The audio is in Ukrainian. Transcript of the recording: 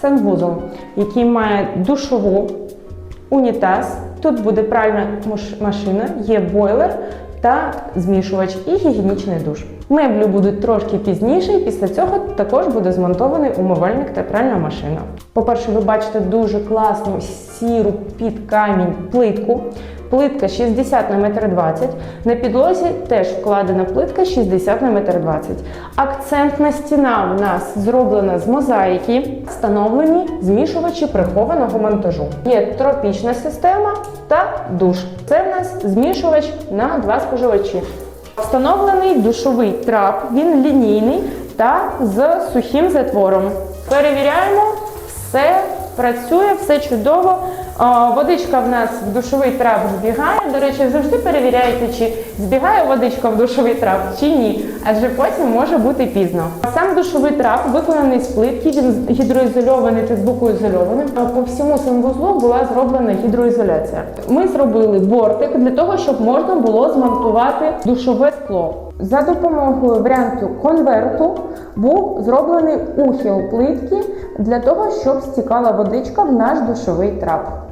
Санвузол, який має душову, унітаз. Тут буде пральна машина, є бойлер та змішувач і гігієнічний душ. Меблі будуть трошки пізніше, і після цього також буде змонтований умивальник та пральна машина. По-перше, ви бачите дуже класну сіру під камінь плитку. Плитка 60 на метр 20. На підлозі теж вкладена плитка 60 на метр 20. Акцентна стіна в нас зроблена з мозаїки, встановлені змішувачі прихованого монтажу. Є тропічна система та душ. Це в нас змішувач на два споживачі. Встановлений душовий трап, він лінійний та з сухим затвором. Перевіряємо, все працює, все чудово. Водичка в нас в душовий трап збігає. До речі, завжди перевіряйте, чи збігає водичка в душовий трап чи ні, адже потім може бути пізно. Сам душовий трап виконаний з плитки, він гідроізольований та звукоізольований. По всьому санвузлу була зроблена гідроізоляція. Ми зробили бортик для того, щоб можна було змонтувати душове скло. За допомогою варіанту конверту був зроблений ухил плитки для того, щоб стікала водичка в наш душовий трап.